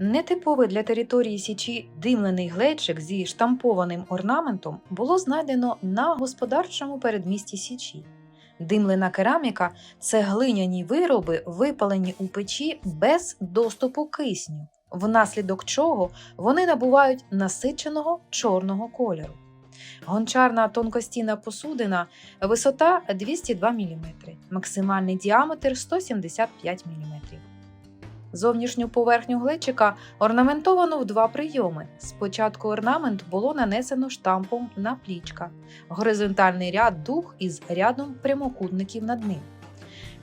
Нетиповий для території Січі димлений глечик зі штампованим орнаментом було знайдено на господарчому передмісті Січі. Димлена кераміка це глиняні вироби, випалені у печі без доступу кисню, внаслідок чого вони набувають насиченого чорного кольору. Гончарна тонкостінна посудина висота 202 мм, максимальний діаметр 175 мм. Зовнішню поверхню глечика орнаментовано в два прийоми. Спочатку орнамент було нанесено штампом на плічка, горизонтальний ряд дух із рядом прямокутників над ним.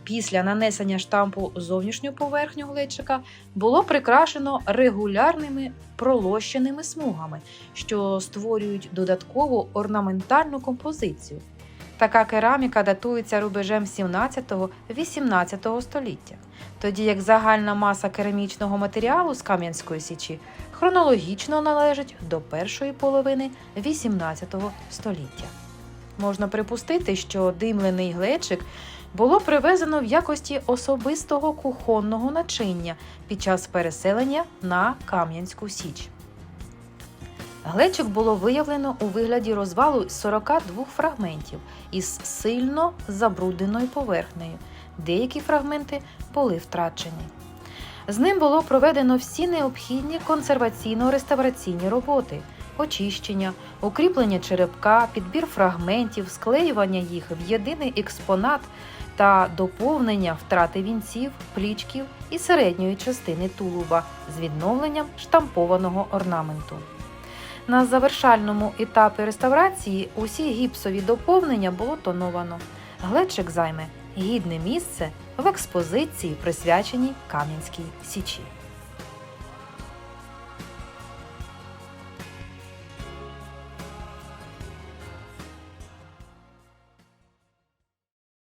Після нанесення штампу зовнішню поверхню глечика було прикрашено регулярними пролощеними смугами, що створюють додаткову орнаментальну композицію. Така кераміка датується рубежем 17-18 століття, тоді як загальна маса керамічного матеріалу з Кам'янської січі хронологічно належить до першої половини 18 століття. Можна припустити, що димлений глечик було привезено в якості особистого кухонного начиння під час переселення на Кам'янську Січ. Глечик було виявлено у вигляді розвалу з 42 фрагментів із сильно забрудненою поверхнею. Деякі фрагменти були втрачені. З ним було проведено всі необхідні консерваційно-реставраційні роботи, очищення, укріплення черепка, підбір фрагментів, склеювання їх в єдиний експонат та доповнення втрати вінців, плічків і середньої частини тулуба з відновленням штампованого орнаменту. На завершальному етапі реставрації усі гіпсові доповнення було тоновано. Глечик займе гідне місце в експозиції, присвяченій Кам'янській Січі.